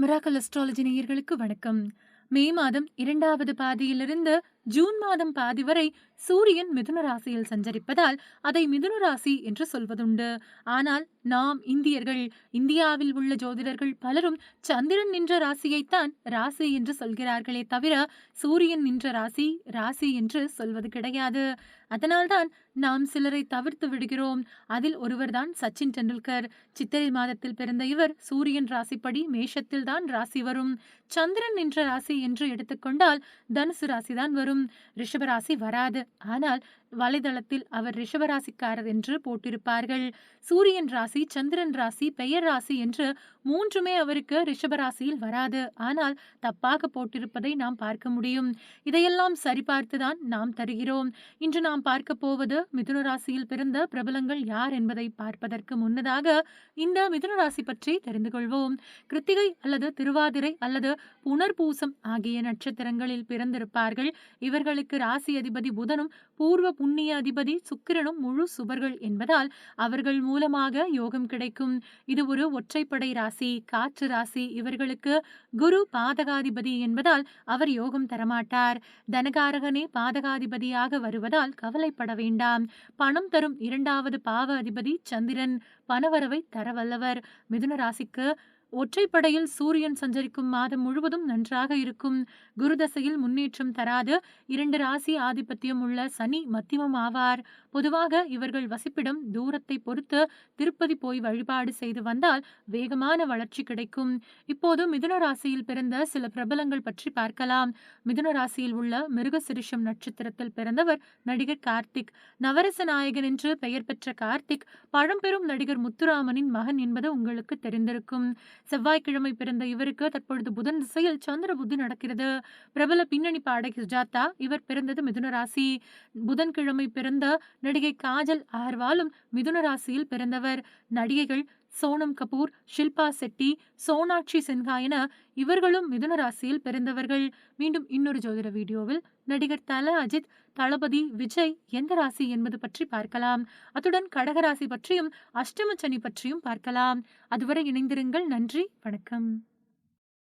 Miracle astrology நேயர்களுக்கு வணக்கம். மே மாதம் இரண்டாவது பாதியிலிருந்து ஜூன் மாதம் பாதி வரை சூரியன் மிதுன ராசியில் சஞ்சரிப்பதால் அதை மிதுன ராசி என்று சொல்வதுண்டு. ஆனால் நாம் இந்தியர்கள் இந்தியாவில் உள்ள ஜோதிடர்கள் பலரும் சந்திரன் நின்ற ராசியைத்தான் ராசி என்று சொல்கிறார்களே தவிர சூரியன் நின்ற ராசி ராசி என்று சொல்வது கிடையாது. அதனால்தான் நாம் சிலரை தவிர்த்து விடுகிறோம். அதில் ஒருவர்தான் சச்சின் டெண்டுல்கர். சித்திரை மாதத்தில் பிறந்த இவர் சூரியன் ராசிப்படி மேஷத்தில் தான் ராசி வரும். சந்திரன் நின்ற ராசி என்று எடுத்துக்கொண்டால் தனுசு ராசிதான் வரும். ரிஷபராசி வராது. ஆனால் வலைதளத்தில் அவர் ரிஷபராசிக்காரர் என்று போட்டிருப்பார்கள். சூரியன் ராசி சந்திரன் ராசி பெயர் ராசி என்று மூன்றுமே அவருக்கு ரிஷபராசியில் வராது. ஆனால் தப்பாக போட்டிருப்பதை நாம் பார்க்க முடியும். இதையெல்லாம் சரிபார்த்துதான் நாம் தருகிறோம். இன்று நாம் பார்க்க போவது மிதுன ராசியில் பிறந்த பிரபலங்கள் யார் என்பதை பார்ப்பதற்கு முன்னதாக இந்த மிதுன ராசி பற்றி தெரிந்து கொள்வோம். கிருத்திகை அல்லது திருவாதிரை அல்லது புனர்பூசம் ஆகிய நட்சத்திரங்களில் பிறந்திருப்பார்கள். இவர்களுக்கு ராசி அதிபதி புதனும் பூர்வ புண்ணிய அதிபதி சுக்கிரனும் முழு சுபர்கள் என்பதால் அவர்கள் மூலமாக யோகம் கிடைக்கும். இது ஒரு ஒற்றைப்படை ராசி காற்று ராசி. இவர்களுக்கு குரு பாதகாதிபதி என்பதால் அவர் யோகம் தரமாட்டார். தனகாரகனே பாதகாதிபதியாக வருவதால் கவலைப்பட வேண்டாம். பணம் தரும் இரண்டாவது பாவ அதிபதி சந்திரன் பணவரவை தரவல்லவர். மிதுன ராசிக்கு ஒற்றைப்படையில் சூரியன் சஞ்சரிக்கும் மாதம் முழுவதும் நன்றாக இருக்கும். குரு தசையில் முன்னேற்றம் தராது. இரண்டு ராசி ஆதிபத்தியம் உள்ள சனி மத்தியமம் ஆவார். பொதுவாக இவர்கள் வசிப்பிடம் தூரத்தை பொறுத்து திருப்பதி போய் வழிபாடு செய்து வந்தால் வேகமான வளர்ச்சி கிடைக்கும். இப்போது மிதுன ராசியில் பிறந்த சில பிரபலங்கள் பற்றி பார்க்கலாம். மிதுன ராசியில் உள்ள மிருகசிரிஷம் நட்சத்திரத்தில் பிறந்தவர் நடிகர் கார்த்திக். நவரச நாயகன் என்று பெயர் பெற்ற கார்த்திக் பழம்பெரும் நடிகர் முத்துராமனின் மகன் என்பது உங்களுக்கு தெரிந்திருக்கும். செவ்வாய்க்கிழமை பிறந்த இவருக்கு தற்பொழுது புதன் திசையில் சந்திர புத்தி நடக்கிறது. பிரபல பின்னணி பாடகி சுஜாதா இவர் பிறந்தது மிதுன ராசி. புதன்கிழமை பிறந்த நடிகை காஜல் அகர்வாலும் மிதுன ராசியில் பிறந்தவர். நடிகைகள் சோனம் கபூர் ஷில்பா செட்டி சோனாட்சி சின்ஹா என இவர்களும் மிதுன ராசியில் பிறந்தவர்கள். மீண்டும் இன்னொரு ஜோதிட வீடியோவில் நடிகர் தல அஜித் தளபதி விஜய் எந்த ராசி என்பது பற்றி பார்க்கலாம். அத்துடன் கடகராசி பற்றியும் அஷ்டம சனி பற்றியும் பார்க்கலாம். அதுவரை இணைந்திருங்கள். நன்றி வணக்கம்.